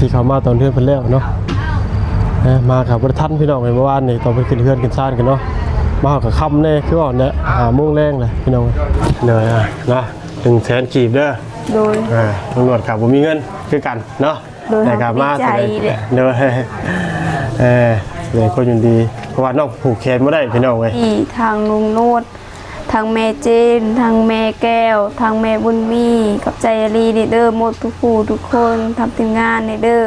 ที่เขามาตอนเทือนเพิ่นแล้วเนาะเอ้อมากับบ่ได้ทันพี่น้องเมื่อวานนี่ตอนเพิ่นขึ้นเฮือนขึ้นซ่านกันเนาะมาเฮาก็ค่ำแน่คือว่าเนี่ยหาโมงแรงเลยพี่น้องเลยอะนะ1แสนกีบเด้อโดยอ่าตำรวจกับผมมีเงินคือกันเนาะโดยแต่กลับมาดีใจเลยเนอะเออเลยคนยินดีเพราะว่าน้องผูกแขนไม่ได้พี่น้องเว้ยที่ทางลุงโนด ทางแม่เจนทางแม่แก้วทางแม่บุญมีกับใจรีนี่เด้อหมดทุกผู้ทุกคนทำทีมงานในเด้อ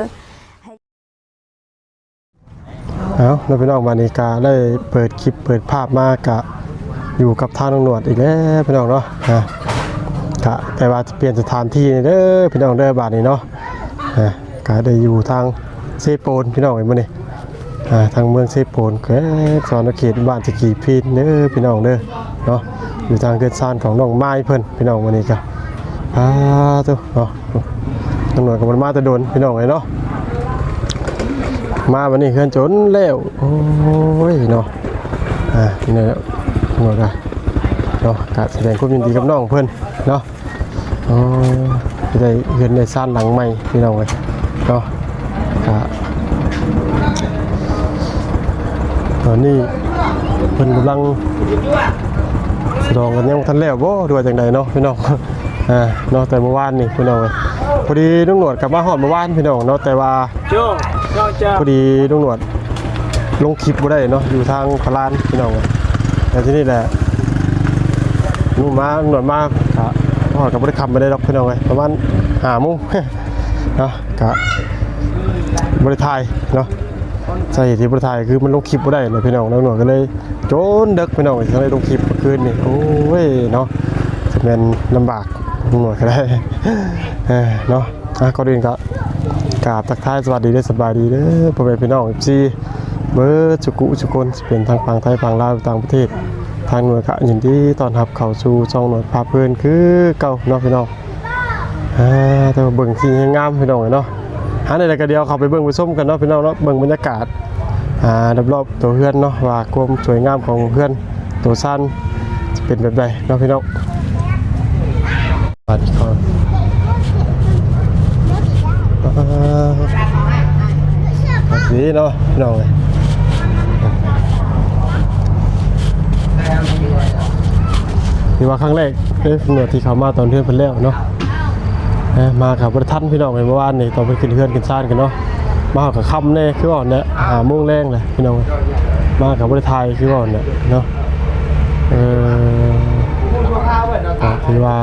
เอาเราพี่น้องมานิกาได้เปิดคลิปเปิดภาพมากะอยู่กับท่างตำรวจอีกแล้วพี่น้องเนาะอะกะแต่ว่าจะเปลี่ยนสถานที่เด้อพี่น้องเด้อบาดนี้เนาะอะกะได้อยู่ทางเซโปนพี่น้องเห็นมั้ยนี่ ทางเมืองเซโปนแขวงสอนเขตบ้านสกีพีนเด้อพี่น้องเด้อเนาะอยู่ทางเกิดซานของน้องไม้เพิ่นพี่น้องวันนี้กะอ่าตัวเนาะตำรวจกับมันมาตะโดนพี่น้องเลยเนาะมาวันนี้เพื่อนจนแล้วโอ้ยเนาะอ่านี่แหละหมดละเนาะกะแสดงความยินดีกับน้องเพื่อนเนาะอ๋อจะได้เงินในซ่านหลังใหม่พี่น้องเลยเนาะกะ อนนี้เพิ่นกำลังสดองกันยังบ่ทันแล้วบ่ดูว่าจังใดเนาะพี่น้องอ่าเนาะแต่เมื่อวานนี่พี่น้องเอ้ยพอดีลุงหนวดกลับมาฮอดเมื่อวานพี่น้องเนาะแต่ว่าโจ้โจ้จ้าพอดีลุงหนวดลงคลิปบ่ได้เนาะอยู่ทางพลานพี่น้องอะแต่ที่นี่แหละลุงมาลุงหนวดมากกะพ่อกับบริคำไม่ได้ดอกพี่น้องเลยประมาณหาโมุงเนาะกะบริทายเนาะ สาเหตุที่บริทายคือมันลงคลิปบ่ได้เลยพี่น้องลุงหน่วดก็เลยโจนเด็กพี่น้องก็เลยลงคลิปมาคืนนี่โอ้ยเนาะจะเป็นลำบากหน่วดก็ได้เนาะอะก่อนอื่นก็กราบทักทายสวัสดีได้สบายดีเด้อพ่อแม่พี่น้องซีเบิร์จุกุจุกนเป็นทางฝั่งไทยฝั่งลาวต่างประเทศ ทางหน่วยกะยินดีตอนรับเข้าสู่ช่องหน่วยพาเพื่อนคือเก่าเนาะพี่น้องอ่าแต่เบิ่งที่งามพี่น้องเนาะหาในรายการเดียวเข้าไปเบิ่งไปส้มกันเนาะพี่น้องเนาะเบิ่งบรรยากาศ รอบๆตัวเพื่อนเนาะว่าความสวยงามของเพื่อนตัวสั้นจะเป็นแบบใดเนาะพี่น้องสวัสดีครับอ่าแบบนี้เนาะพี่น้องเลยนี่ว่าครั้งแรกเอ้ยเมื่อที่เขามาตอนเทือนเพิ่นแล้วเนาะมากับบริทันพี่น้องเลยเมื่อวานนี่ตอนไปขึ้นเฮือนขึ้นซ่านกันเนาะ มากับคำแน่คือว่าเนี่ยหาโมงแรงเลยพี่น้องมากับบริทายคือว่าเนี่ยเนาะเออถือว่า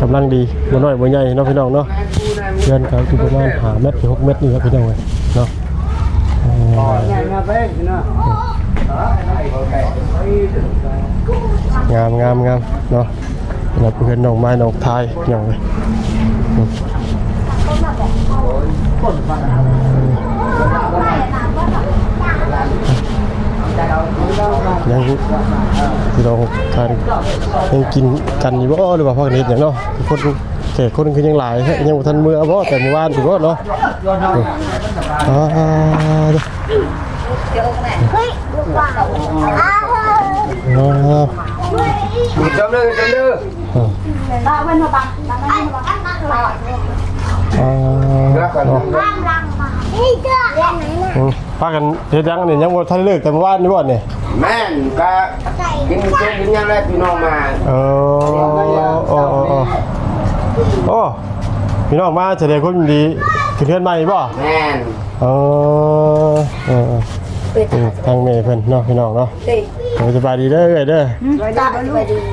กำลังดีบ่น้อยบ่ใหญ่เนาะพี่น้องเนาะเดือนก็อยู่ประมาณหาเมตรถึงหกเมตรนี่ครับพี่น้องเลยเนาะงามงามงามเนาะเราเพื่อนน้องไม้น้องไทยพี่น้องเลย อืมยังที่เราทานยังกินกันอยู่บ่หรือว่าพักนี้อย่างเนาะคนแก่คนคือยังหลายฮะยังบ่ทันมือบ่แต่เมื่อวานถือว่าเนาะอ่าอ่าจำเลยจำเลย อ่ารักกันเนาะอืมพากันเฮ็ดยังนี่ยังบ่ทันเลิกแต่เมื่อวานนี่บ่เนี่ยแม่นก็กินเช่นกินยังแรกพี่น้องมาเออโอ้โอ้โอ้โอ้พี่น้องมาแสดงความยินดีขึ้นเฮือนใหม่บ่แม่น เออเออเออ อืมทางเมย์เพิ่นเนาะพี่น้องเนาะโอ้สบายดีเด้อเอ้ยเด้อ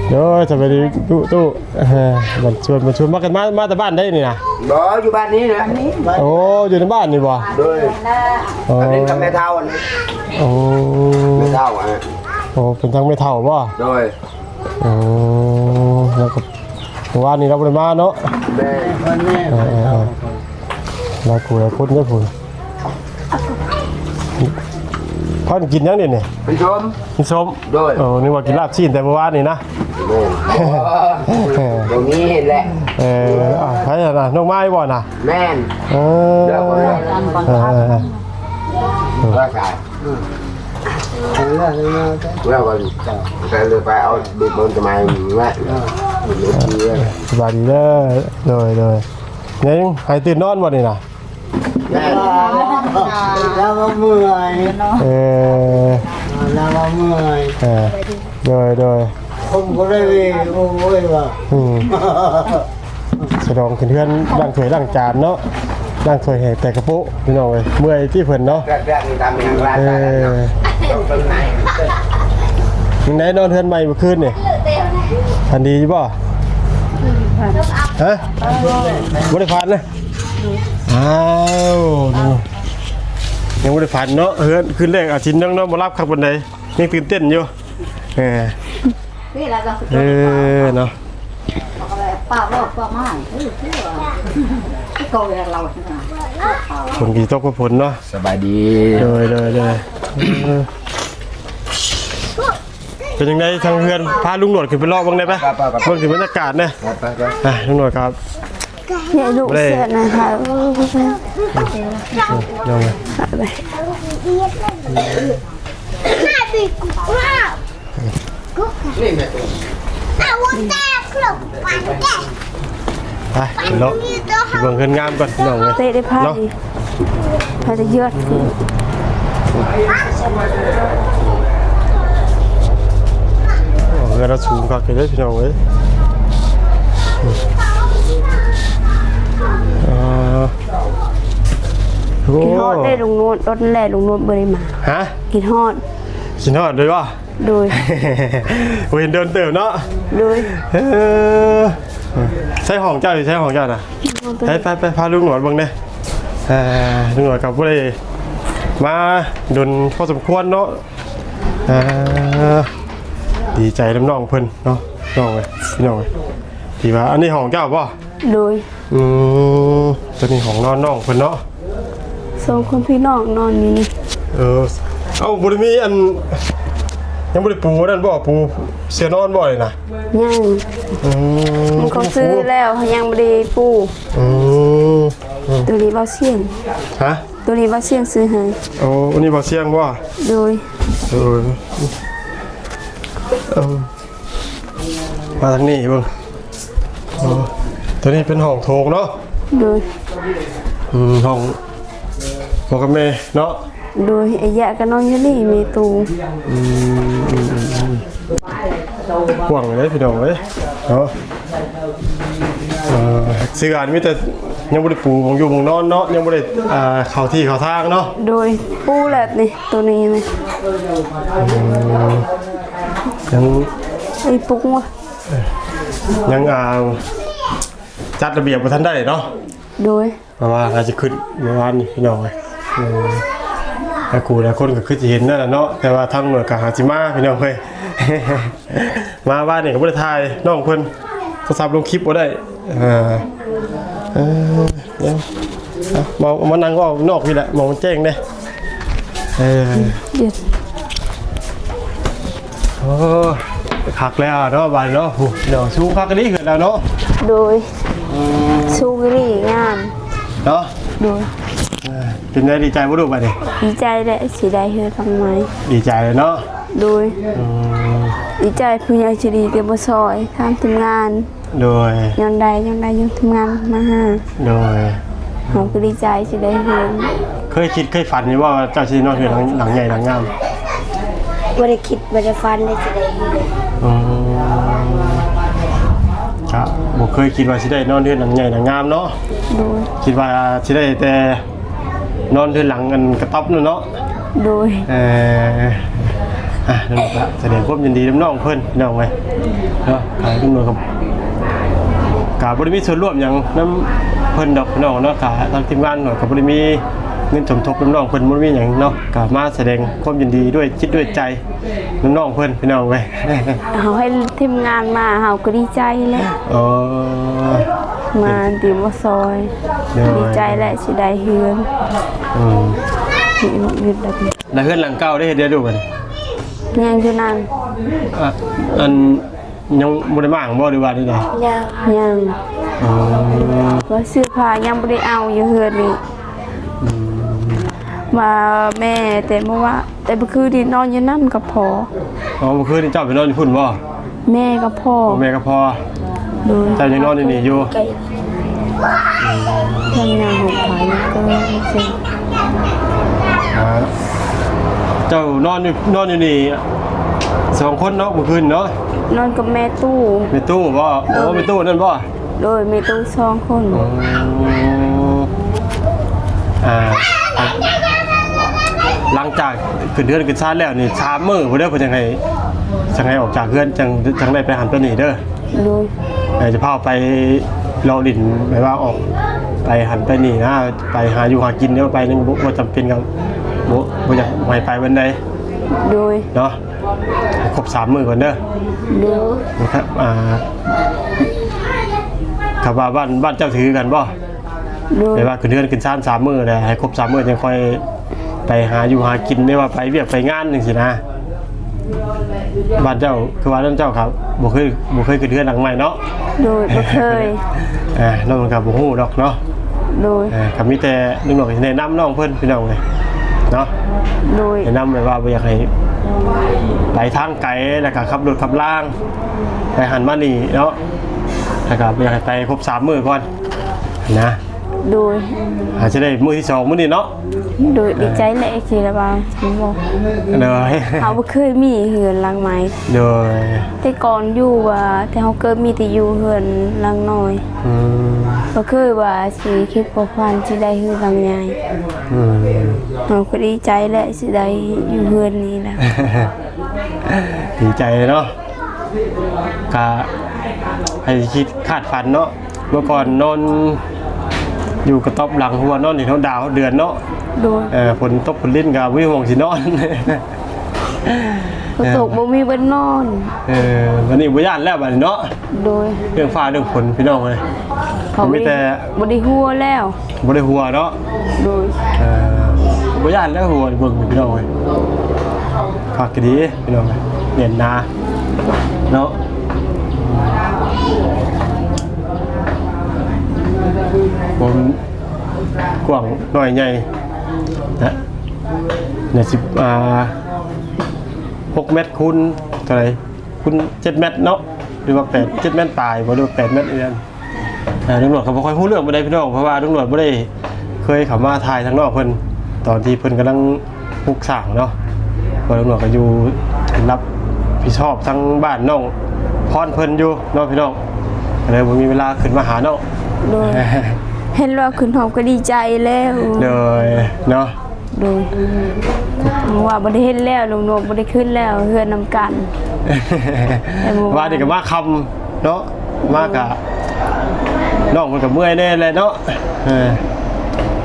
เดี๋ยวสบายดีตู้ตู้เออมันชวนมันชวนมากันมามาแต่บ้านได้นี่นะบ่อยู่บ้านนี้นะโอ้อยู่ในบ้านนี่บ่โดยโอ้เล่นกับแม่เท่าอันนี้โอ้แม่เท่าอะโอ้เป็นทางไม่เท่าบ่โดยโอ้แล้วก็เมื่อวานนี้เราบ่ได้มาเนาะแม่เออเออเออเราคุยกับคนได้อพุ่น พ่อนกินยังนี่นี่เป็นชม กินส้มโดย โอ้นึกว่ากินลาบชีนแต่เมื่อวานนี่นะแม่นตรงนี้เห็นแหละเอออะใครอะนะน้องไม้บ่น่ะแม่นเออเดี๋ยวก่อนนะเออเออเออว่าการแล้วก็แต่เลยไปเอาดูบนทำไมแม่เลือดเลือดสบายดีเด้อเลยเลยยังให้ตื่นนอนบ่นี่น่ะ ยัแล้วก็เมื่อยเออแล้วก็เมื่อยเออโดยโดยผมก็ได้วีโอ้ยว่าอืมสะดองขึ้นเพื่อนร่างถวยร่างจานเนาะร่างถวยแหกแต่กระโปะพี่น้องเอ้ยเมื่อยที่เพิ่นเนาะแรกๆนี่ตามอย่างไรเอได้อตรงไหนยังไงนอนเทือนใหม่เมื่อคืนนี่ทันดีป่ะฮะไม่ได้พันนะ อ้าวดูยังไม่ได้พันเนาะเฮือนคืนแรกอาทิตย์นึงเนาะมารับขับบนใดยังตื่นเต้นอยู่เออนี่แหละก็เออเนาะป้าบอกป้ามาเออคือว่าที่โกยเราใช่ไหมผลกี่ตกก็ผลเนาะสบายดีเลยเลยเลยเออเป็นยังไงทางเฮือนพาลุงหนวดขึ้นไปรอบบ้างได้ปะเบิ่งถึงบรรยากาศเนี่ยไปไปอะลุงหนวดครับ เนี่ยลูกเสือนะคะเออยังไงไปขึ้นรถเบิ่งเงินงา โอ้เงินเราสูงกว่ากันเลยพี่น้องเลยอ่าโอ้กินฮอดได้ลุงโนดรถแหล่ลุงโนดบริมา ฮะกินฮอดกินทอดด้วยวะโดยเห็นเดินเติมเนาะโดยเออใช่ของเจ้าหรือใช่ของเจ้าน่ะไปไปไปพาลุงหนวดเบิ่งเด้อ่าลุงหนวดกับผู้ใดมาดนพอสมควรเนาะอ่าดีใจน้ำน้องเพิ่นเนาะน้องเลยพี่น้องเลยที่ว่าอันนี้ของเจ้าป่ะ โดยอืมตัวนี้ของน้องน้องเพิ่นเนาะสองคนพี่น้องนอนอยู่นี่เออเอ้าบ่ได้มีอัน ยังบ่ได้ปูนั่นบ่ปูเสียนอนบ่เลยนะยังอืมมันเขาซื้อแล้วเขายังไม่ได้ปูอืมตัวนี้เบาเสียง ฮะตัวนี้เบาเสียงซื้อให้โอ้อันนี้บ่เสียงบ่โดยเออเออมาทางนี้เบิ่งเออ ตัวนี้เป็นห้องโถงเนาะโดยอืมห้องพ่อกับแม่เนาะโดยไอ้ยะก็นอนอยู่นี่มีตูกว้างเลยพี่น้องเอ้ยเนาะเออซื้ออันมีแต่ยังบ่ได้ปูของอยู่ของนอนเนาะยังบ่ได้อ่าเข้าที่เข้าทางเนาะโดยปูแหละนี่ตัวนี้นี่ยังไอ้ปุ๊กวะยังอ่า จัดระเบียบบ่ทันได้เนาะโดยเพราะว่าอาจจะขึ้นเมื่อวานนี่พี่น้องเอ้ยอืมแต่กูหลายคนก็คือสิเห็นนั่นแหละเนาะแต่ว่าทางหน่วยก็หาสิมาพี่น้องเอ้ย มาบ้านนี่ก็บ่ได้ถ่ายน้องเพิ่นโทรศัพท์ลงคลิปบ่ได้อ่าเออเดี๋ยวเอามองมานั่งก็นอกพี่แหละมองมันแจ้งเด้เออ เดี๋ยวโอ้คักแล้วเนาะบ้านเนาะโอ้เดี๋ยวสูงคักกันนี้ขึ้นแล้วเนาะโดย ซูกรีงามเนาะโดยเออเป็นไงดีใจบ่ลูกบัดนี้ดีใจแหละสีได้เฮือทำไมดีใจเลยเนาะโดยอืมดีใจผู้ใหญ่ชดีเก็บซอยทำทำงานโดยย้อนใดย้อนใดยังทำงานมาหาโดยเราก็ดีใจสิได้เห็นเคยคิดเคยฝันอยู่ว่าเจ้าชีนอนเหือนหลังหลังใหญ่หลังงามไม่ได้คิดไม่ได้ฟันเลยจะได้ เคยคิดว่าสิได้นอนเหือนหลังใหญ่หลังงามเนาะโดย คิดว่าสิได้แต่นอนเหือนหลังกันกระต๊อบนั่นเนาะโดย เอออะนั่นแหละแสดงความยินดีน้ำน้องเพิ่นพี่น้องไว้เนาะขายขึ้นมากับกาบริมีส่วนร่วมอย่างน้ำเพิ่นดอกพี่น้องเนาะกาทางทีมงานหน่อยกับบริมี เงินสมทบน้ำน้องเพิ่นบริมีอย่างเนาะกามาแสดงความยินดีด้วยจิตด้วยใจน้ำน้องเพิ่นพี่น้องไว้เขาให้ทีมงานมาเขาก็ดีใจแหละอ๋อมาตีมซอยโดยดีใจแหละสิได้เฮือนอืมมีลูกนิดแบบนี้แล้วเฮือนหลังเก่าได้เฮ็ดเดียวดูกันยังอยู่นั่นอะอันยังบ่ได้มาของบ่หรือว่าได้ไดยังยังอ๋อว่าเสื้อผ้ายังไม่ได้เอาอยู่เฮือนนี่ มาแม่แต่เมื่อว่า แต่เมื่อคืนนี่นอนอยู่นั่นกับพ่ออ๋อเมื่อคืนนี่เจ้าไปนอนอยู่พุ่นบ่แม่กับพ่อพ่อแม่ก็พอโดยเจ้ายังนอนอยู่นี่อยู่ไก่ทางหน้าของขายก็สิอ่าเจ้านอนอยู่นอนอยู่นี่สองคนเนาะเมื่อคืนเนาะนอนกับแม่ตู้มีตู้บ่โอ้มีตู้นั่นบ่โดยมีตู้สองคนอืมอ่า หลังจากขึ้นเดือนขึ้นชาติแล้วนี่ชามมือบ่ได้เพิ่นจังไห้จังไห้ออกจากเฮือนจังจังได้ไปหันไปนี่เด้อโดยเดี๋ยวจะพาไปรอดินหมายว่าออกไปหันไปนี่นะไปหาอยู่หากินเดี๋ยวไปนึงบ่บ่จำเป็นกับบ่บ่อยากไปไปวันใดโดยเนาะให้ครบสามมื้อก่อนเด้อโดยนะครับอ่าครับว่าบ้านบ้านเจ้าถือกันบ่โดยหมายว่าขึ้นเดือนขึ้นชาติสามมื้อเลยให้ครบสามมื้อจังค่อย ไปหาอยู่หากินไม่ว่าไปเวียกไปงานจังซี่นะบ้านเจ้าคือว่าบ้านเจ้าครับบ่เคยบ่เคยขึ้นเดือนหลังใหม่เนาะโดยบ่เคยอ่าน้องกับบ่ฮู้ดอกเนาะโดยอ่าก็มีแต่นึกหนอกแนะนำน้องเพิ่นพี่น้องเลยเนาะโดยแนะนำเลยว่าบ่อยากให้ไปทางไกลแล้วก็ขับรถขับล่าง ไปหันมานี่เนาะแล้วก็บ่อยากให้ไปครบสามมื้อก่อนนะ โดยอาจจะได้มื้อที่สองมื้อนี้เนาะโดยดีใจแหละสิละบ่าวฉันบอกเลยเฮาบ่เคยมีเหือนหลังไม้โดยแต่ก่อนอยู่ว่าแต่เฮาเกิดมีแต่อยู่เหือนหลังน้อยอืมบ่เคยว่าสิคิดบ่ฟันสิได้เหือนหลังใหญ่อืมเฮาก็ดีใจแหละสิได้อยู่เหือนนี้แหละดีใจเนาะก็ให้คิดคาดฝันเนาะเมื่อก่อนนอน อยู่กระต๊อบหลังหัวนอนอยู่เท่าดาวเดือนเนาะโดยเออฝนตกฝนลิ้นกับวิห่วงสินอน ฝนตกบ่มีบ่นอน เออวันนี้บ่ย่านแล้วบัดนี้เนาะโดยเรื่องฟ้าเรื่องฝนพี่น้องเลย เขามีแต่ บ่ได้หัวแล้ว บ่ได้หัวเนาะโดยเออบ่ย่านแล้วหัวเบิ่งพี่น้องเลยคักก็ดีพี่น้องเลยเด่นนาเนาะ ผมกว้างหน่อยใหญ่นะเนี่ยสิบอ่า6เมตรคูณเท่าไหร่คูณ7เมตรเนาะหรือว่า8 7เมตรปลายบ่หรือว่า8เมตรอีนั่นอ่าตำรวจก็บ่ค่อยฮู้เรื่องบ่ได้พี่น้องเพราะว่าตำรวจบ่ได้เคยเข้ามาถ่ายทางนอกเพิ่นตอนที่เพิ่นกำลังปลูกสร้างเนาะเพราะตำรวจก็อยู่รับผิดชอบทั้งบ้านน้องพรเพิ่นอยู่เนาะพี่น้องเลยบ่มีเวลาขึ้นมาหาเนาะโดย เห็นว่าขึ้นหอมก็ดีใจแล้วเลยเนาะโดยว่าบ่ได้เห็นแล้วลุงโนบ่ได้ขึ้นแล้วเฮือนนำกันแต่เมื่อวานว่านี่ก็มาคำเนาะมากะน้องมันก็เมื่อยแน่เลยเนาะเออ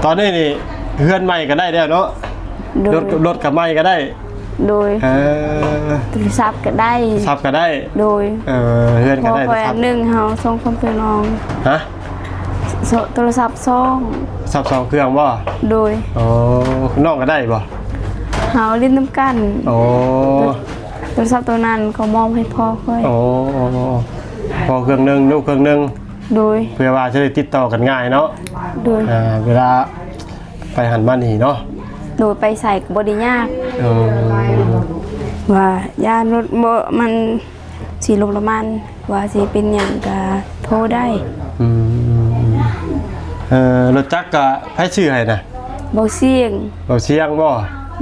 ตอนนี้นี่เฮือนใหม่ก็ได้แล้วเนาะโดรยถรถกับใหม่ก็ได้โดยเออโทรศัพท์ก็ได้ซับก็ได้ โดยเออเฮือนพก็อได้คอยซัอับนหนึ่งเฮาส่งคนไปน้อง ฮะ โซโทรศัพท์ซ่องซับสองเครื่องบ่โดยโอ้น้องก็ได้บ่เฮาเล่นน้ำกัน โอ้โทรศัพท์ตัวนั้นก็มอบให้พ่อค่อย โอ้พอเครื่องหนึงลูกเครื่องหนึงโดย เพื่อว่าจะได้ติดต่อกันง่ายเนาะโดย อ่าเวลาไปหันมานี่เนาะโดยไปใส่ก็บ่ได้ยาก เออว่าย่านรถบ่มันสิลงละมัน ว่าสิเป็นหยังก็โทรได้ อืม เออรถจักรก็ให้ชื่อให้นะบ่เสี่ยงเราเชียงบ่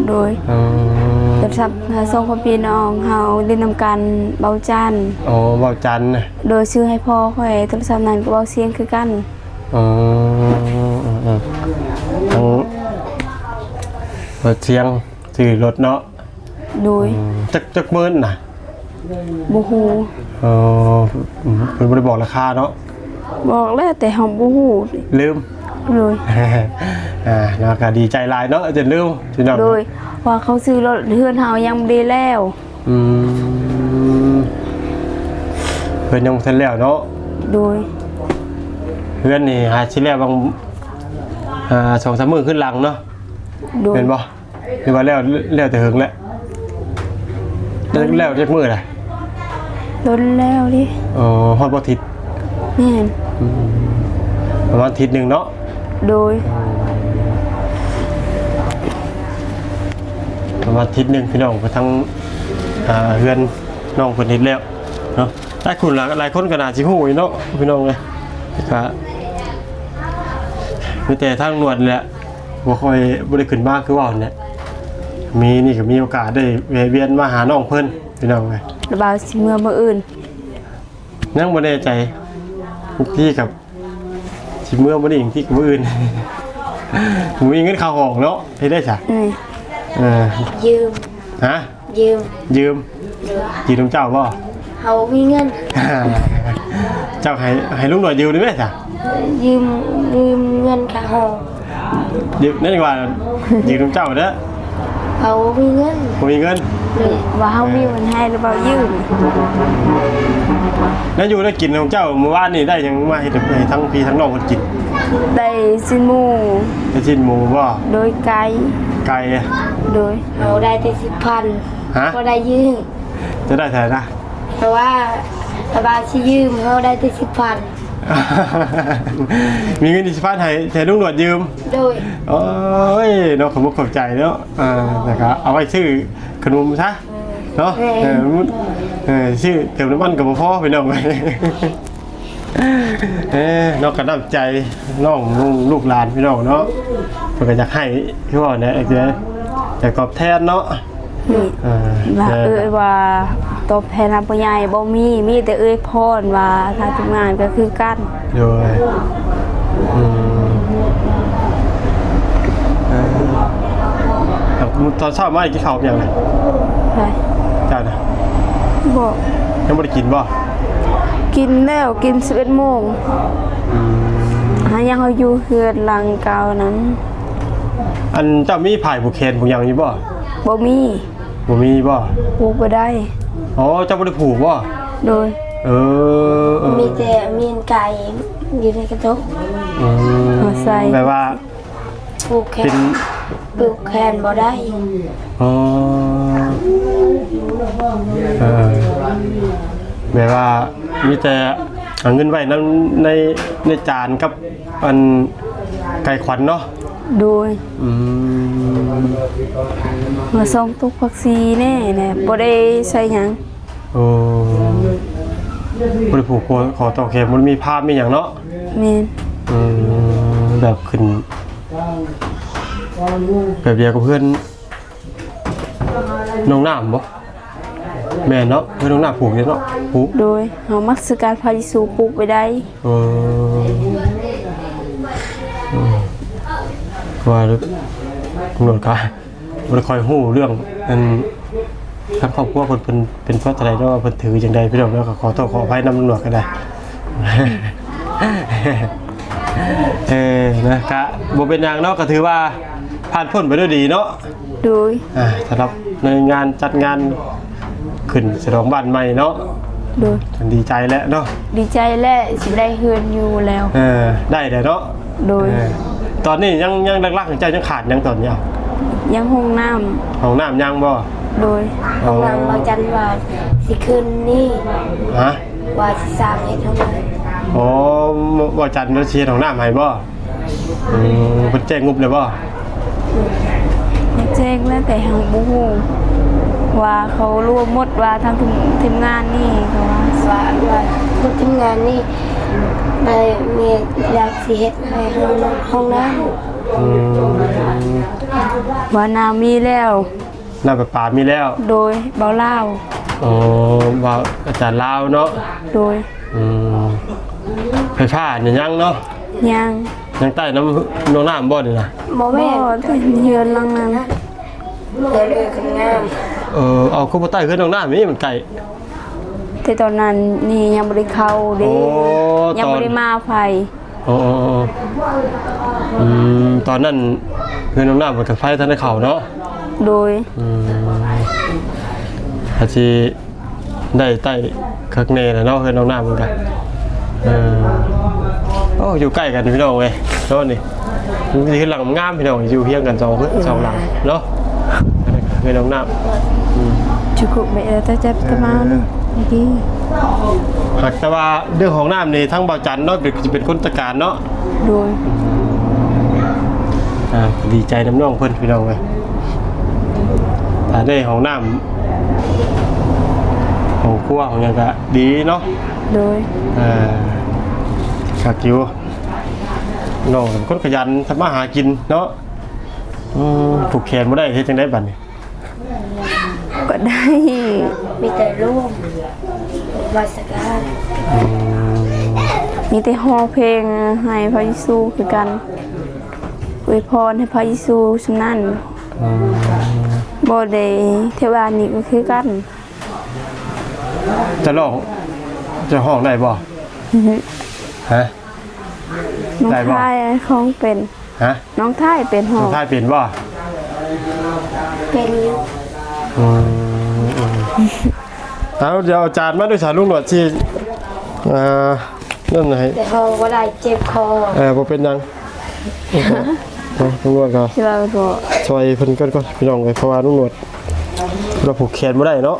โดยเออโทรศัพท์หาส่งของพี่น้องเฮาเล่นนำกันเบาจันทร์โอ้เบาจันทร์โดยซื้อให้พ่อค่อยโทรศัพท์นั้นก็เบาเสียงคือกันอ๋อเออเออทั้งรถเชียงชื่อรถเนาะโดยอืมจักจักหมื่นน่ะบ่ฮู้เอออืมเพิ่นบ่ได้บอกราคาเนาะ บอกแล้วแต่เฮาบ่ฮู้ลืมโดยอ่าเนาะก็ดีใจหลายเนาะจะลืมพี่น้องโดยว่าเขาซื้อรถเฮือนเฮายังบ่ได้แล้วอืมเพิ่นยังบ่ทันแล้วเนาะโดยเพื่อนนี่หาชิ้นแรกบางอ่าสองสามมือขึ้นหลังเนาะโดยเป็นบ่หรือว่าแล้วแล้วแต่หึงแล้วแล้วแล้วจักมือน่ะโดนแล้วดิอ๋อฮอดบ่ทิศ แม่นประมาณทิศหนึงเนาะโดยประมาณทิศหนึงพี่น้องไปทั้งอ่าเฮือนน้องเพิ่นเฮ็ดแล้วเนาะหลายคนหลายหลายคนก็น่าสิฮู้อยู่เนาะพี่น้องเอ้ยก็มีแต่ทางหนวดนี่แหละบ่ค่อยบ่ได้ขึ้นมาคือว่าเนี่ยมีนี่ก็มีโอกาสได้แวะเวียนมาหาน้องเพิ่นพี่น้องเอ้ยระบาวสิเมื่อมื้ออื่น ยังบ่แน่ใจ ทุกที่กับสิเมื่อบ่ได้อีกที่กับมื้ออื่น ผมมีเงินเข้าห้องเนาะเฮ็ดได้จ้ะนี่เออยืม ฮะ ยืมยืมยืมเจ้าบ่ เขามีเงิน เจ้าให้ให้ลุงหน่อยยืมได้ไหมจ้ะยืมยืมเงินค่าห้องยืมนั่นดีกว่ายืมเจ้าเด้อ เขามีเงินผมมีเงินเลยว่าเฮามีมันให้ระบาวยืมนั่นอยู่ได้กินของเจ้าเมื่อวานนี่ได้ยังมาให้ให้ทั้งพี่ทั้งน้องคนกินได้สินหมูได้ชิ้นหมูบ่โดยไกลไก่โดยเขาได้แต่สิบพันฮะก็ได้ยืมจะได้เท่าไหร่นะ เพราะว่าตาบาชิยืมเขาได้แต่สิบพัน มีเงินดิจิพันให้ให้ลุงหนวดยืม โดย โอ้ยเนาะขอบคุณขอบใจเนาะอ่านะครับเอาไว้ซื้อขนมซะเนาะเออมุดเออชื่อเติมน้ำมันกับพ่อไปน้องไปเออน้องกระน้ำใจน้องลุงลูกหลานพี่น้องเนาะเพื่อก็อยากให้พี่ว่าเนี่ยไอ้เจ้าอยากตอบแทนเนาะ นี่เออว่าเอ้ยว่าตอบแทนทางผู้ใหญ่บ่มีมีแต่เอ้ยพรว่าทางทีมงานก็คือกันโดยอืมเออเอาตอนเช้ามาอีกกินข้าวเป็นยังไงไปจ้านะบอกยังไม่ได้กินบ่กินแล้วกิน11โมงหายังเฮาอยู่เฮือนหลังเก่านั้นอันเจ้ามีผ่ายผูกแขนผูกหยังอยู่บ่บ่มี บ่มีบ่ปลูกบ่ได้อ๋อเจ้าบ่ได้ผูกบ่โดยเออเออมีแต่มีนไก่อยู่ในกระจกอืมเอาใส่แปลว่าปลูกแขเป็นนปลูกแขนบ่ได้อ๋อเออแปลว่ามีแต่เอาเงินไว้นั้นในในจานกับอันไก่ขวัญเนาะ โดยอืมมาส่งตุกผักซีแน่แน่บ่ได้ใส่หยังโอ้บ่ได้ผูกคอขอต่อแขนมันมีภาพมีหยังเนาะแม่นอืมแบบขึ้น แบบเดียวกับเพื่อนน้องน้ำบ่แม่นเนาะเพื่อนน้องน้ำผูกเนี่ยเนาะผูกโดยเฮามักสการพาริสูปลูกไปได้เอออืม ว่าลึกตำรวจก็บ่ได้คอยฮู้เรื่องอันทางครอบครัวเพิ่นเป็นเป็นเพราะอะไรเนาะว่าเพิ่นถือจังใดพี่น้องเนาะก็ขอโทษขออภัยนำตำรวจก็ได้ เออนะกะบ่เป็นหยังเนาะก็ถือว่าผ่านพ้นไปด้วยดีเนาะ โดย อ่าสำหรับในงานจัดงานขึ้นฉลองบ้านใหม่เนาะโดย ดีใจแล้วเนาะดีใจและสิได้เฮือนอยู่แล้ว เออได้แล้วเนาะโดย เออ ตอนนี้ยังยังหลักๆของเจ้ายังขาดยังตอนนี้เอายังห้องน้ำห้องน้ำยังบ่โดยอ๋อนางมาจันว่าสิคืนนี้ฮะว่าสิสร้างให้เท่านั้นอ๋อบ่จันทร์เนาะเชียร์ห้องน้ำให้บ่อืมเพิ่นแจ้งงบเลยบ่แจ้งแล้วแต่หังบ่ฮู้ว่าเขารวมหมดว่าทางทีมทีมงานนี่เขาว่าว่าว่าคนทำงานนี่ ได้มีอยากสิเฮ็ดให้ห้องห้องน้ำอืมว่านามีแล้ว น้ำประปามีแล้วโดยเบาเล่าวอ๋อว่าอาจารย์ลาวเนาะโดยอืมไฟฟ้าเนี่ยยังเนาะยังยังใต้น้ำน้องน้ำบ่นี่นะบ่บ่แม่นแต่เฮือนหลังนั้นเดี๋ยวเลยคนงามเออเอาเข้าไปใต้ขึ้นน้องน้ำนี่มันไก่ แต่ตอนนั้นนี่ยังบ่ได้เข้าเด้โอ้ยังตอนบ่ได้มาไผอ๋ออ๋ออ๋ออืมตอนนั้นขึ้นน้องน้ำมันกับไฟท่านได้เข่าเนาะโดยอืมอาจจะได้ใต้คักเน่นะเนาะขึ้นน้องน้ำเหมือนกันเออโอ้อยู่ใกล้กันพี่น้องเลยเนาะนี่นี่คือหลังงามพี่น้องอยู่เพียงกันสองสองหลังเนาะขึ้นน้องน้ำจุกุเบะตะจับตะมาเนาะ ดีหากแต่ว่าเรื่องของน้ำนี่ทั้งเบาจันเนาะเป็นจะเป็นคนตะการเนาะโดยอ่าดีใจน้ำน้องเพิ่นพี่น้องเลยถ้าได้ของน้ำของครัวของหยังก็ดีเนาะโดยอ่าขักอยู่น้องเป็นคนขยันทำมาหากินเนาะอืมผูกแขนบ่ได้เฮ็ดจังได๋บัดนี้ก็ได้ มีแต่ร่วม วาสการมีแต่ฮอเพลงให้พระเยซูคือกันอวยพรให้พระเยซูสำนั่นบ่ได้เทวานี่ก็คือกัน จะร้องจะห้องได้บ่ฮะน้องได้บ่ทายของเป็นฮะน้องทายเป็นห้อน้องงทายเป็นบ่เป็นอยู่ อืมอืม เอาเดี๋ยวเอาจานมาด้วยสารลุงหนวดที่เอ่อนั่นให้แต่ห้องว่าได้เจ็บคอเออบ่เป็นหยังเอาลุงหนวดก็ที่ว่าบ่ช่วยเพิ่นก่อนก่อนพี่น้องเอ้ยเพราะว่าลุงหนวดเราผูกแขนบ่ได้เนาะ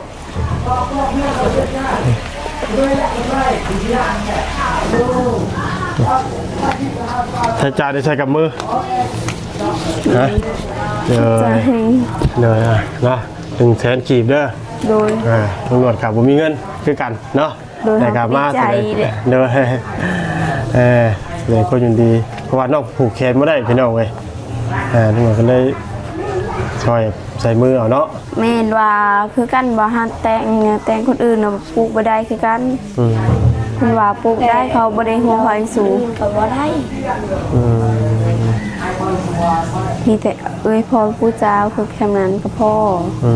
ใช้จานได้ใช้กับมือฮะเดี๋ยว จะให้เดี๋ยวนะเนาะหนึ่งแสนกีบเด้อ โดย อ่าตำรวจกับผมมีเงินคือกันเนาะโดยแต่กลับมาดีใจเลยเด้อเออเลยคนยินดี เพราะว่าน้องผูกแขนไม่ได้พี่น้องเว้ยอ่าตำรวจก็เลยช่วยใส่มือเอาเนาะแม่นว่าคือกันว่าหาแต่งเนี่ยแต่งคนอื่นน่ะปลูกบ่ได้คือกันอืมเพิ่นว่าปลูกได้เขาบ่ได้ห่วงพระเยซูอื่นก็ว่าได้อืมมีแต่เอ้ยพอผู้เจ้าคือแค่นั้นก็พออื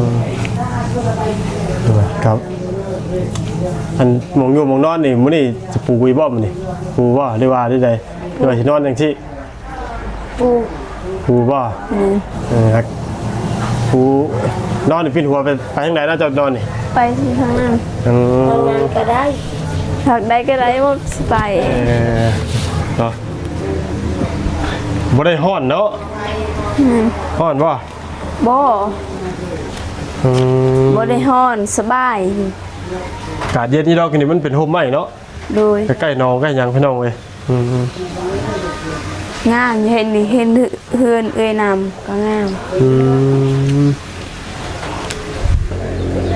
มครับอัน หมองอยู่หมองนอนนี่มื้อนี้จะปลูกวีบ่มื้อนี่ปลูกบ่ได้ว่าได้ใดหรือว่าสินอนจังซี่ปูปลูกบ่นี่เออครับผู้นอนนี่ปิดหัวไปไปทางไหนน่าจะนอนนี่ไปที่ทางนั้นอืทำมงานก็ได้หากได้ก็ได้บ่สิไปเออเนาะบ่ได้ฮ้อนเนาะฮ้อนบ่บ่อืมบ่ได้ฮ้อนสบายอา กาศเย็นนี่ดอกนี่มันเป็นโฮมใหม่เนาะโดยใกล้ๆหนองใกล้หยังพี่น้องเว้ยอืมงามเห็นนี่เห็นเฮือนเอ้ยนำก็งามอืม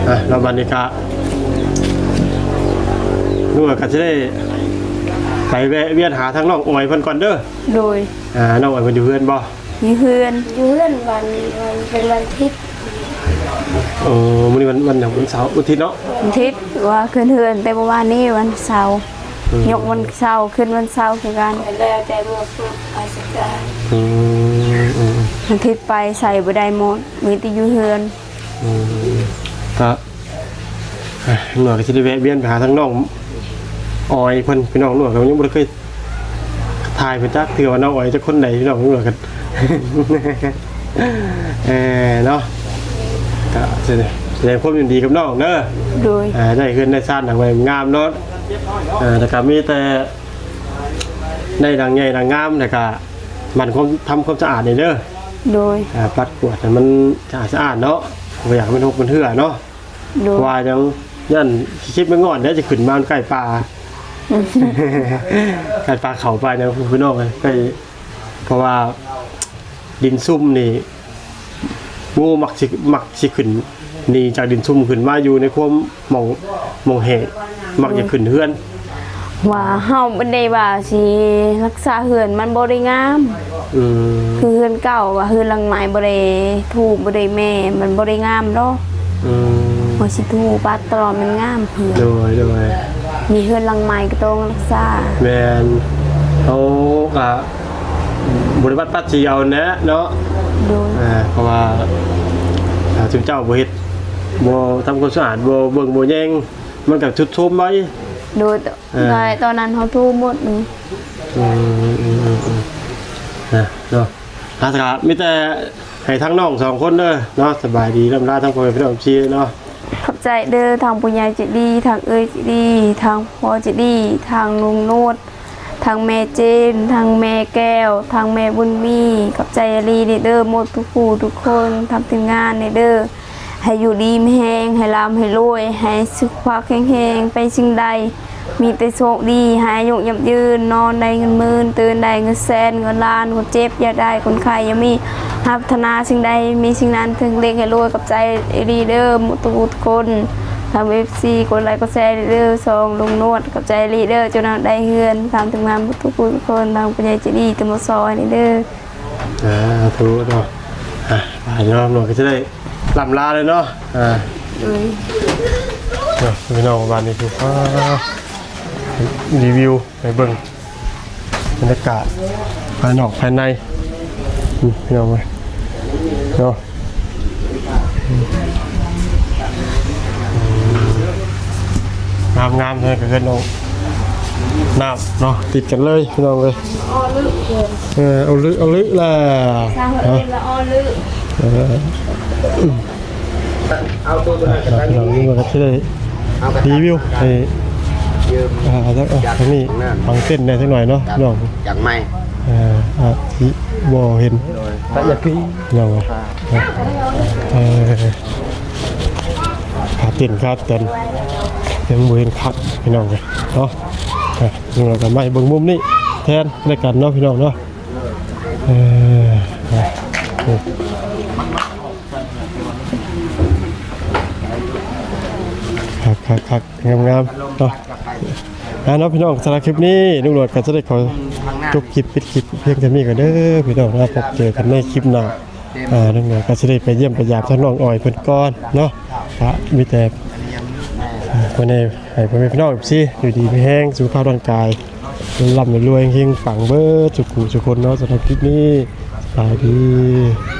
อะแล้วบัดนี้ก็นู่นก็จะได้ไปแวะเวียนหาทางน้องออยเพิ่นก่อนเด้อโดยอ่าน้องออยเพิ่นอยู่เพื่อนบ่มีเฮือนอยู่เล่นวันวันเป็นวันอาทิตย์เออมื้อนี้วันวันหยังวันเสาร์อาทิตย์เนาะ วันอาทิตย์ว่าขึ้นเฮือนแต่เมื่อวานนี้วันเสาร์ยกวันเสาร์ขึ้นวันเสาร์คือกันแล้วแต่หมดวาสการอืมอืมวันอาทิตย์ไปใส่บ่ได้หมดมีแต่อยู่เฮือนอืมก็เอ้ยหน่วยก็สิได้แวะเวียนไปหาทางน้องออยเพิ่นพี่น้องหน่วยก็ยังบ่ได้เคยถ่ายเพิ่นจักเทื่อว่าน้องออยจะคนใดพี่น้องหน่วยกัน เออเนาะ ก็แสดงแสดงความยินดีกับน้องเด้อโดยอ่าได้ขึ้นได้สั้นดังไว้งามเนาะอ่าแต่ก็มีแต่ได้ดังใหญ่ดังงามแต่ก็มันความทำความสะอาดนี่เด้อโดยอ่าปัดกวาดให้มันสะอาดสะอาดเนาะบ่อยากให้มันหกมันเถื่อเนาะโดยว่าจังยันคิดไม่งอนเดี๋ยวจะขึ้นมาใกล้ปลาใกล้ปลาเขาปลาเนี่ยพี่น้องเลยใกล้เพราะว่าดินซุ่มนี่ งูมักสิมักสิขึ้นหนี่จากดินซุ่มขึ้นมาอยู่ในความหมองหมองเหตุมักจะขึ้นเฮือน ว่าเฮาบ่ได้ว่าสิรักษาเฮือนมันบ่ได้งาม อืมคือเฮือนเก่าว่าเฮือนหลังใหม่บ่ได้ถูกบ่ได้แม่ มันบ่ได้งามดอกอืมบ่สิถูกปัดตลอดมันงามเฮือนโดยโดยมีเฮือนหลังใหม่ก็ต้องรักษาแมนเขาก็บริบัติปัดสีเอาแนะเนาะ โดยอ่าเพราะว่าถ้าจุเจ้าบ่เฮ็ดบ่ทำความสะอาดบ่เบิ่งบ่แยงมันก็ทุดโทรมไว้ โดยเออตอนตอนนั้นเขาถูกหมดนี่อืมอืมอืมอืมนะเนาะอาสกามีแต่ให้ทั้งน้องสองคนเด้อเนาะสบายดีลำลาทั้งพ่อแม่พี่น้องชีเนาะขอบใจเด้อทางปุญญาจิตดี ทางเอ้ยจิตดี ทางพ่อจิตดี ทางลุงโนด ทางแม่เจนทางแม่แก้วทางแม่บุญมีขอบใจอาลีเด้อหมดทุกผู้ทุกคนทำทีมงานในเด้อให้อยู่ดีไม่แห้งให้ลำให้รวยให้สุขภาพแข็งแรงไปสิ่งใด มีแต่โชคดีหายยุยับยืน นอนได้เงินหมื่นตื่นได้เงินแสนเงินล้านคนเจ็บอย่าได้คนไข้อย่ามีพัฒนาสิ่งใดมีสิ่งนั้นถึงเล็กให้รวยกับใจดีเด้อหมุตุกคน ทำเอฟซีกดไลค์กดแชร์เด้อซองลงนวดกับใจลีเดอร์จนเราได้เฮือนทำถึงงานทุกคนทุกคนทางปัญญาเจดีตมซอยนี่เด้ออ่าถูกเนาะอะอ่าเนาะหนูก็จะได้ลำลาเลยเนาะอ่าเลยเนาะพี่น้องบ้านนี้คือฟ้ารีวิวไปเบิ่งบรรยากาศภายนอกภายในนี่พี่น้องไปเนาะ งามงามเลยกับเพื่อนน้องน้ำเนาะติดกันเลยพี่น้องเลยเออเอาลึกเอาลึกแหละสร้างเองละออลือเออเอาตัวตัวนั้นกับพี่น้องนี่มันก็จะได้รีวิวให้ยืมอ่าแล้วอะทางนี้ฟังเต้นได้สักหน่อยเนาะพี่น้องจากไม่เอ่ออะที่บ่เห็นตะยะกี้พี่น้องเออขาเต้นขาเต้น ยังบ่เห็นคักพี่น้องเลยเนาะนี่เราก็ไม่เบิ่งมุมนี้แทนในกันเนาะพี่น้องเนาะเอออะนี่คักคักคักงามงามๆเนาะอ่าเนาะพี่น้องสำหรับคลิปนี้ลุงหนวดก็จะได้ขอจบคลิปปิดคลิปเพียงแค่นี้ก่อนเด้อพี่น้องนะพบเจอกันในคลิปหน้าอ่าลุงหนวดก็จะได้ไปเยี่ยมไปยามท่านน้องอ่อยเพิ่นก่อนเนาะพระมีแต่ อ่าคนในให้พ่อแม่พี่น้องสิอยู่ดีไม่แห้งสุขภาพร่างกายร่ำรวยเฮงฝังเบิดสุขุสุคนเนาะสำหรับคลิปนี้สบายดี